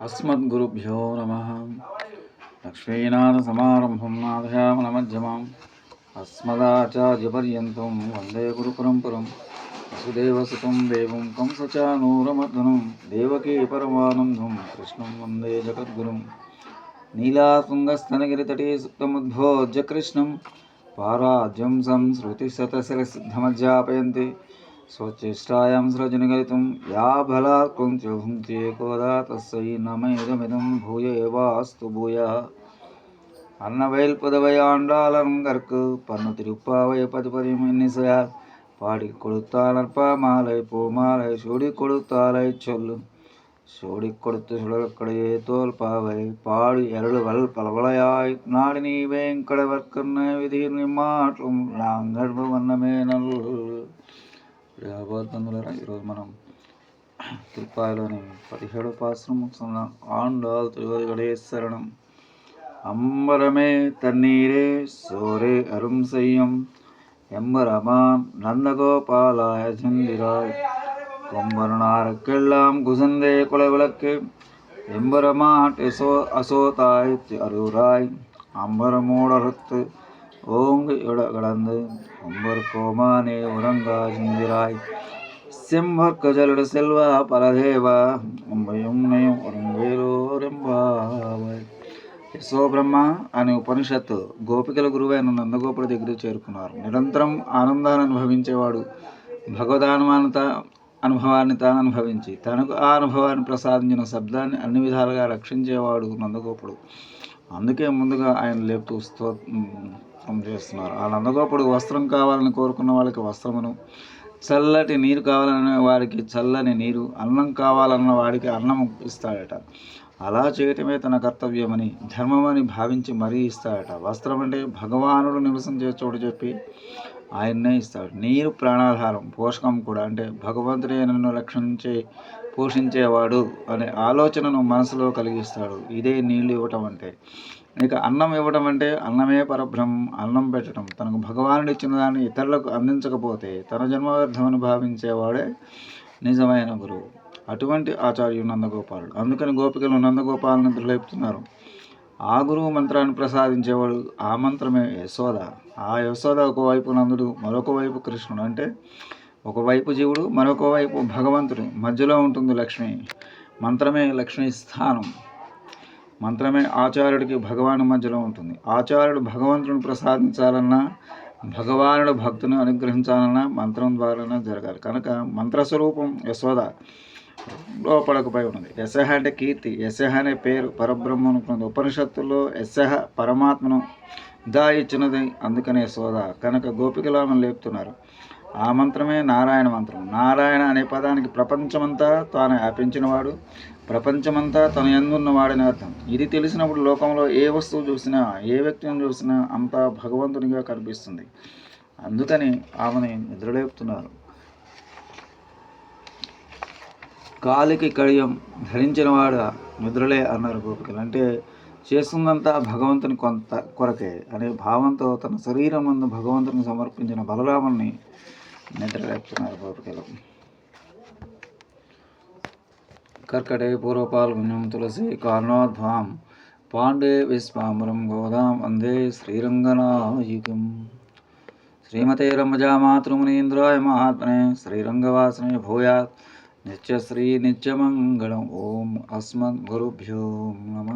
అస్మద్గురుభ్యో నమ లక్ష్మీనాథ సమారంభం లక్ష్మీనాథసమారంభం నాథయామనమధ్యమాం అస్మదాచార్యపర్యంతం వందే గురు పరంపరం వసుదేవసుతం దేవం కంసచానూరమర్దనం దేవకీ పరమానందం కృష్ణం వందే జగద్గురుం నీలాతుంగస్తనగిరితటే సుప్తముద్భోజ్య కృష్ణం పారాజ్యం సంశ్రుతిశతశిరసిద్ధమధ్యాపయంతి स्वचेष्टायां सृजनगलितं या बलात् कुन्त्यो भुङ्क्ते कोदा तस्यै नमैदमिदं भूय एवास्तु भूयः அன்னவயல் புதவையாண்டாளங்கற்கு பன்னு திருப்பாவை பதிபதியும் இன்னிசையார் பாடி கொடுத்தால் அற்ப மாலை பூமாலை சூடி கொடுத்தாலை சொல்லு சூடி கொடுத்து சுழற்கடையே தோல் பாவை பாடி எருளுவல் பலவளையாய் நாடி நீ வேங்கடவர்க்கண்ண விதியில் நிம்மாற்றும் நாங்கள் வண்ணமே நல் యాభోత్తందులరా ఈరోజు మనం తిరుపాయలోని పదిహేడు పాశ్రమం ఆండాల్ తిరువది గణేశ్వరణం அம்பரமே தண்ணீரே சோரே அரும் செய்யும் எம்பரமாம் நந்தகோபாலாய சந்திராய் கொம்பருணாருக்கெல்லாம் குசந்தே குலவிளக்கு எம்பரமாட் எசோ அசோதாய் அருராய் அம்பரமூடறுத்து ஓங்கு இட கடந்து కోమానే கோமானே உரங்கா சுந்திராய் కజలుడు கஜலுட செல்வா பலதேவா బ్రహ్మ అనే ఉపనిషత్తు గోపికల గురువైన నందగోపుల దగ్గర చేరుకున్నారు నిరంతరం ఆనందాన్ని అనుభవించేవాడు భగవదానుమానత అనుభవాన్ని తాను అనుభవించి తనకు ఆ అనుభవాన్ని ప్రసాదించిన శబ్దాన్ని అన్ని విధాలుగా రక్షించేవాడు నందగోపుడు అందుకే ముందుగా ఆయన లేపుతూ స్తోత్రం చేస్తున్నారు. ఆ అప్పుడు వస్త్రం కావాలని కోరుకున్న వాళ్ళకి వస్త్రమును చల్లటి నీరు కావాలనే వాడికి చల్లని నీరు అన్నం కావాలన్న వాడికి అన్నం ఇస్తాడట. అలా చేయటమే తన కర్తవ్యమని ధర్మమని భావించి మరీ ఇస్తాడట. వస్త్రం అంటే భగవానుడు నివసం చోటు చెప్పి ఆయన్నే ఇస్తాడు. నీరు ప్రాణాధారం పోషకం కూడా. అంటే భగవంతుడే నన్ను రక్షించే పోషించేవాడు అనే ఆలోచనను మనసులో కలిగిస్తాడు. ఇదే నీళ్ళు ఇవ్వటం అంటే. ఇక అన్నం ఇవ్వడం అంటే అన్నమే పరబ్రహ్మం అన్నం పెట్టడం. తనకు భగవానుడు ఇచ్చిన దాన్ని ఇతరులకు అందించకపోతే తన జన్మవ్యర్థమని భావించేవాడే నిజమైన గురువు. అటువంటి ఆచార్యుడు నందగోపాలుడు. అందుకని గోపికలు నందగోపాలను దుర్లేపుతున్నారు ఆ గురువు మంత్రాన్ని ప్రసాదించేవాడు ఆ మంత్రమే యశోద. ఆ యశోద ఒకవైపు నందుడు మరొక వైపు కృష్ణుడు. అంటే ఒకవైపు జీవుడు మరొక వైపు భగవంతుడు. మధ్యలో ఉంటుంది లక్ష్మి. మంత్రమే లక్ష్మీ స్థానం. మంత్రమే ఆచార్యుడికి భగవాను మధ్యలో ఉంటుంది. ఆచార్యుడు భగవంతుడిని ప్రసాదించాలన్నా భగవానుడు భక్తుని అనుగ్రహించాలన్నా మంత్రం ద్వారానే జరగాలి. కనుక మంత్రస్వరూపం యశోద. లోపడకపోయి ఉన్నది. యశహ అంటే కీర్తి యశహ అనే పేరు పరబ్రహ్మను ఉపనిషత్తుల్లో యశహ పరమాత్మను దా ఇచ్చినది అందుకనే సోద. కనుక గోపికలను లేపుతున్నారు. ఆ మంత్రమే నారాయణ మంత్రం. నారాయణ అనే పదానికి ప్రపంచమంతా తాను వ్యాపించినవాడు. ప్రపంచమంతా తన ఎందున్నవాడని అర్థం. ఇది తెలిసినప్పుడు లోకంలో ఏ వస్తువు చూసినా ఏ వ్యక్తిని చూసినా అంతా భగవంతునిగా కనిపిస్తుంది. అందుకని ఆమెని నిద్రలేపుతున్నారు. కాలికి కడియం ధరించినవాడు నిద్రలే అన్నారు గోపికలు. అంటే చేస్తుందంతా భగవంతుని కొంత కొరకే అనే భావంతో తన శరీరం ముందు భగవంతుని సమర్పించిన బలరాముని నిద్రలేపుతున్నారు గోపికలు. కర్కటే పూర్వపాల్గుణ్యం తులసి కారణోద్వాం పాండే విశ్వామరం గోదాం వందే శ్రీరంగనాయుగం శ్రీమతే రమజామాతృమునీంద్రాయ మహాత్మనే శ్రీరంగవాసనే భూయాత్. నిత్యశ్రీ నిత్యమంగళం ఓం అస్మద్గురుభ్యో నమ